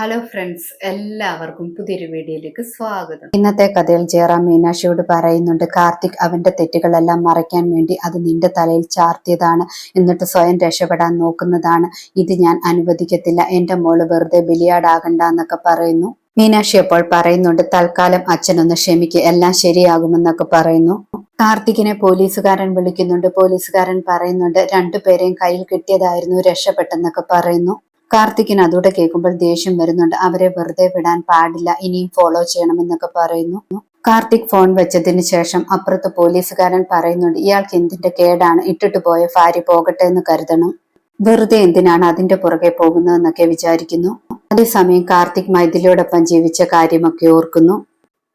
Hello friends എല്ലാവർക്കും പുതിയൊരു വീഡിയോയിലേക്ക് സ്വാഗതം. ഇന്നത്തെ കഥയിൽ ജയറാം മീനാക്ഷിയോട് പറയുന്നുണ്ട് കാർത്തിക് അവന്റെ തെറ്റുകളെല്ലാം മറയ്ക്കാൻ വേണ്ടി അത് നിന്റെ തലയിൽ ചാർത്തിയതാണ്. എന്നിട്ട് സ്വയം രക്ഷപ്പെടാൻ നോക്കുന്നതാണ്. ഇത് ഞാൻ അനുവദിക്കത്തില്ല. എന്റെ മോൾ വെറുതെ ബലിയാടാകണ്ട എന്നൊക്കെ പറയുന്നു. മീനാക്ഷി അപ്പോൾ പറയുന്നുണ്ട് തൽക്കാലം അച്ഛനൊന്ന് ക്ഷമിക്ക്. എല്ലാം ശരിയാകുമെന്നൊക്കെ പറയുന്നു. കാർത്തികിനെ പോലീസുകാരൻ വിളിക്കുന്നുണ്ട്. പോലീസുകാരൻ പറയുന്നുണ്ട് രണ്ടുപേരെയും കയ്യിൽ കിട്ടിയതായിരുന്നു. രക്ഷപ്പെട്ടെന്നൊക്കെ പറയുന്നു. കാർത്തിക്കിന് അതുകൂടെ കേൾക്കുമ്പോൾ ദേഷ്യം വരുന്നുണ്ട്. അവരെ വെറുതെ വിടാൻ പാടില്ല. ഇനിയും ഫോളോ ചെയ്യണമെന്നൊക്കെ പറയുന്നു. കാർത്തിക് ഫോൺ വെച്ചതിന് ശേഷം അപ്പുറത്ത് പോലീസുകാരൻ പറയുന്നുണ്ട് ഇയാൾക്ക് എന്തിന്റെ കേടാണ്? ഇട്ടിട്ട് പോയ ഭാര്യ പോകട്ടെ എന്ന് കരുതണം. വെറുതെ എന്തിനാണ് അതിന്റെ പുറകെ പോകുന്നതെന്നൊക്കെ വിചാരിക്കുന്നു. അതേസമയം കാർത്തിക് മൈഥിലിയോടൊപ്പം ജീവിച്ച കാര്യമൊക്കെ ഓർക്കുന്നു.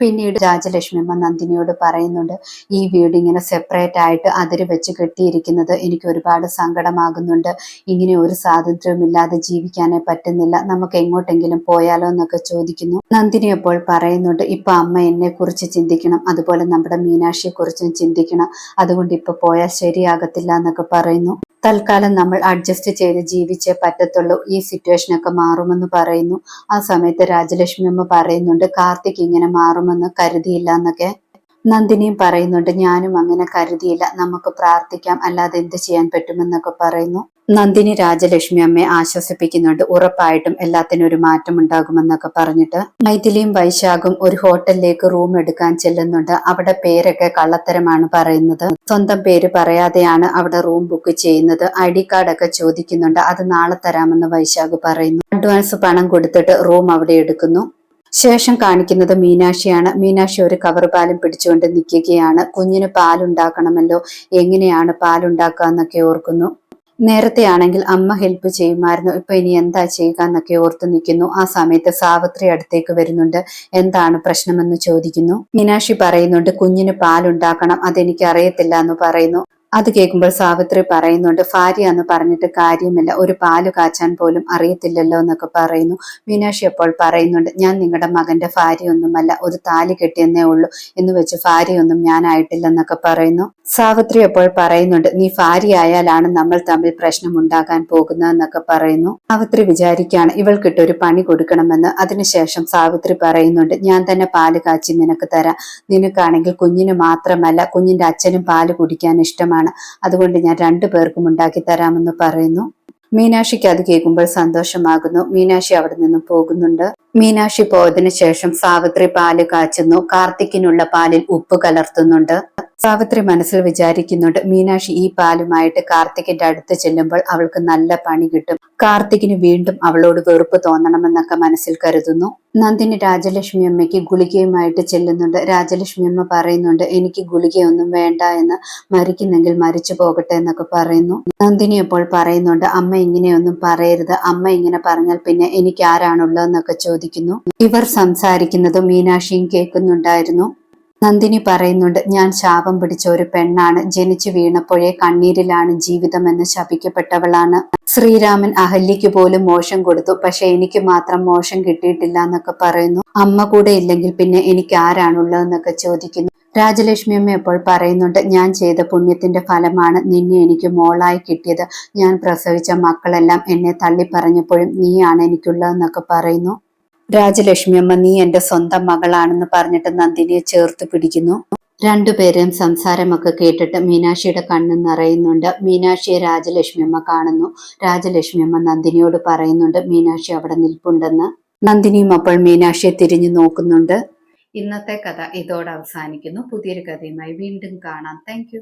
പിന്നീട് രാജലക്ഷ്മി അമ്മ നന്ദിനിയോട് പറയുന്നുണ്ട് ഈ വീട് ഇങ്ങനെ സെപ്പറേറ്റ് ആയിട്ട് അതിര് വെച്ച് കെട്ടിയിരിക്കുന്നത് എനിക്ക് ഒരുപാട് സങ്കടമാകുന്നുണ്ട്. ഇങ്ങനെ ഒരു സ്വാതന്ത്ര്യമില്ലാതെ ജീവിക്കാനേ പറ്റുന്നില്ല. നമുക്ക് എങ്ങോട്ടെങ്കിലും പോയാലോ എന്നൊക്കെ ചോദിക്കുന്നു. നന്ദിനി അപ്പോൾ പറയുന്നുണ്ട് ഇപ്പൊ അമ്മ എന്നെ കുറിച്ച് ചിന്തിക്കണം. അതുപോലെ നമ്മുടെ മീനാക്ഷിയെ കുറിച്ചും ചിന്തിക്കണം. അതുകൊണ്ട് ഇപ്പൊ പോയാൽ ശരിയാകത്തില്ല എന്നൊക്കെ പറയുന്നു. തൽക്കാലം നമ്മൾ അഡ്ജസ്റ്റ് ചെയ്ത് ജീവിച്ചേ പറ്റത്തുള്ളൂ. ഈ സിറ്റുവേഷനൊക്കെ മാറുമെന്ന് പറയുന്നു. ആ സമയത്ത് രാജലക്ഷ്മി അമ്മ പറയുന്നുണ്ട് കാർത്തിക് ഇങ്ങനെ മാറുമെന്ന് കരുതിയില്ല എന്നൊക്കെ. നന്ദിനിയും പറയുന്നുണ്ട് ഞാനും അങ്ങനെ കരുതിയില്ല. നമുക്ക് പ്രാർത്ഥിക്കാം. അല്ലാതെ എന്ത് ചെയ്യാൻ പറ്റുമെന്നൊക്കെ പറയുന്നു. നന്ദിനി രാജലക്ഷ്മി അമ്മയെ ആശ്വസിപ്പിക്കുന്നുണ്ട്. ഉറപ്പായിട്ടും എല്ലാത്തിനും ഒരു മാറ്റം ഉണ്ടാകുമെന്നൊക്കെ പറഞ്ഞിട്ട് മൈഥിലിയും വൈശാഖും ഒരു ഹോട്ടലിലേക്ക് റൂം എടുക്കാൻ ചെല്ലുന്നുണ്ട്. അവിടെ പേരൊക്കെ കള്ളത്തരമാണ് പറയുന്നത്. സ്വന്തം പേര് പറയാതെയാണ് അവിടെ റൂം ബുക്ക് ചെയ്യുന്നത്. ഐ ഡി കാർഡൊക്കെ ചോദിക്കുന്നുണ്ട്. അത് നാളെ തരാമെന്ന് വൈശാഖ് പറയുന്നു. അഡ്വാൻസ് പണം കൊടുത്തിട്ട് റൂം അവിടെ എടുക്കുന്നു. ശേഷം കാണിക്കുന്നത് മീനാക്ഷിയാണ്. മീനാക്ഷി ഒരു കവർ പാലും പിടിച്ചുകൊണ്ട് നിൽക്കുകയാണ്. കുഞ്ഞിന് പാലുണ്ടാക്കണമല്ലോ. എങ്ങനെയാണ് പാലുണ്ടാക്കുക എന്നൊക്കെ ഓർക്കുന്നു. നേരത്തെ ആണെങ്കിൽ അമ്മ ഹെൽപ്പ് ചെയ്യുമായിരുന്നു. ഇപ്പൊ ഇനി എന്താ ചെയ്യുക എന്നൊക്കെ ഓർത്തു നിൽക്കുന്നു. ആ സമയത്ത് സാവിത്രി അടുത്തേക്ക് വരുന്നുണ്ട്. എന്താണ് പ്രശ്നമെന്ന് ചോദിക്കുന്നു. മീനാക്ഷി പറയുന്നുണ്ട് കുഞ്ഞിന് പാലുണ്ടാക്കണം. അതെനിക്ക് അറിയത്തില്ല എന്ന് പറയുന്നു. അത് കേൾക്കുമ്പോൾ സാവിത്രി പറയുന്നുണ്ട് ഭാര്യ എന്ന് പറഞ്ഞിട്ട് കാര്യമില്ല. ഒരു പാൽ കാച്ചാൻ പോലും അറിയത്തില്ലല്ലോ എന്നൊക്കെ പറയുന്നു. മീനാക്ഷി അപ്പോൾ പറയുന്നുണ്ട് ഞാൻ നിങ്ങളുടെ മകന്റെ ഭാര്യയൊന്നുമല്ല. ഒരു താലി കെട്ടിയെന്നേ ഉള്ളൂ. എന്ന് വെച്ച് ഭാര്യയൊന്നും ഞാനായിട്ടില്ലെന്നൊക്കെ പറയുന്നു. സാവിത്രി അപ്പോൾ പറയുന്നുണ്ട് നീ ഭാര്യയായാലാണ് നമ്മൾ തമ്മിൽ പ്രശ്നം ഉണ്ടാകാൻ പോകുന്നതെന്നൊക്കെ പറയുന്നു. സാവിത്രി വിചാരിക്കുകയാണ് ഇവൾക്കിട്ട് ഒരു പണി കൊടുക്കണമെന്ന്. അതിനുശേഷം സാവിത്രി പറയുന്നുണ്ട് ഞാൻ തന്നെ പാൽ കാച്ചി നിനക്ക് തരാം. നിനക്കാണെങ്കിൽ കുഞ്ഞിന് മാത്രമല്ല കുഞ്ഞിന്റെ അച്ഛനും പാൽ കുടിക്കാൻ ഇഷ്ടമാണ് അതുകൊണ്ട് ഞാൻ രണ്ടു പേർക്കും ഉണ്ടാക്കി തരാമെന്ന് പറയുന്നു. മീനാക്ഷിക്ക് അത് കേൾക്കുമ്പോൾ സന്തോഷമാകുന്നു. മീനാക്ഷി അവിടെ നിന്നും പോകുന്നുണ്ട്. മീനാക്ഷി പോയതിനു ശേഷം സാവിത്രി പാൽ കാച്ചുന്നു. കാർത്തിക്കിനുള്ള പാലിൽ ഉപ്പ് കലർത്തുന്നുണ്ട്. സാവിത്രി മനസ്സിൽ വിചാരിക്കുന്നുണ്ട് മീനാക്ഷി ഈ പാലുമായിട്ട് കാർത്തികിന്റെ അടുത്ത് ചെല്ലുമ്പോൾ അവൾക്ക് നല്ല പണി കിട്ടും. കാർത്തികിന് വീണ്ടും അവളോട് വെറുപ്പ് തോന്നണമെന്നൊക്കെ മനസ്സിൽ കരുതുന്നു. നന്ദിനി രാജലക്ഷ്മി അമ്മയ്ക്ക് ഗുളികയുമായിട്ട് ചെല്ലുന്നുണ്ട്. രാജലക്ഷ്മി അമ്മ പറയുന്നുണ്ട് എനിക്ക് ഗുളികയൊന്നും വേണ്ട എന്ന്. മരിക്കുന്നെങ്കിൽ മരിച്ചു പോകട്ടെ എന്നൊക്കെ പറയുന്നു. നന്ദിനി അപ്പോൾ പറയുന്നുണ്ട് അമ്മ ഇങ്ങനെയൊന്നും പറയരുത്. അമ്മ ഇങ്ങനെ പറഞ്ഞാൽ പിന്നെ എനിക്ക് ആരാണുള്ളതെന്നൊക്കെ ചോദിക്കുന്നു. ഇവർ സംസാരിക്കുന്നത് മീനാക്ഷിയും കേൾക്കുന്നുണ്ടായിരുന്നു. നന്ദിനി പറയുന്നുണ്ട് ഞാൻ ശാപം പിടിച്ച ഒരു പെണ്ണാണ്. ജനിച്ചു വീണപ്പോഴേ കണ്ണീരിലാണ് ജീവിതമെന്ന് ശപിക്കപ്പെട്ടവളാണ്. ശ്രീരാമൻ അഹല്യയ്ക്ക് പോലും മോശം കൊടുത്തു. പക്ഷെ എനിക്ക് മാത്രം മോശം കിട്ടിയിട്ടില്ല എന്നൊക്കെ പറയുന്നു. അമ്മ കൂടെ ഇല്ലെങ്കിൽ പിന്നെ എനിക്ക് ആരാണുള്ളതെന്നൊക്കെ ചോദിക്കുന്നു. രാജലക്ഷ്മി അമ്മ എപ്പോൾ പറയുന്നുണ്ട് ഞാൻ ചെയ്ത പുണ്യത്തിന്റെ ഫലമാണ് നിന്നെ എനിക്ക് മോളായി കിട്ടിയത്. ഞാൻ പ്രസവിച്ച മക്കളെല്ലാം എന്നെ തള്ളി പറഞ്ഞപ്പോഴും നീയാണ് എനിക്കുള്ളതെന്നൊക്കെ പറയുന്നു. രാജലക്ഷ്മി അമ്മ നീ എന്റെ സ്വന്തം മകളാണെന്ന് പറഞ്ഞിട്ട് നന്ദിനിയെ ചേർത്ത് പിടിക്കുന്നു? രണ്ടുപേരും സംസാരമൊക്കെ കേട്ടിട്ട് മീനാക്ഷിയുടെ കണ്ണ് നിറയുന്നുണ്ട്. മീനാക്ഷിയെ രാജലക്ഷ്മി അമ്മ കാണുന്നു. രാജലക്ഷ്മി അമ്മ നന്ദിനിയോട് പറയുന്നുണ്ട് മീനാക്ഷി അവിടെ നിൽപ്പുണ്ടെന്ന്. നന്ദിനിയും അപ്പോൾ മീനാക്ഷിയെ തിരിഞ്ഞു നോക്കുന്നുണ്ട്. ഇന്നത്തെ കഥ ഇതോടെ അവസാനിക്കുന്നു. പുതിയൊരു കഥയുമായി വീണ്ടും കാണാം. താങ്ക്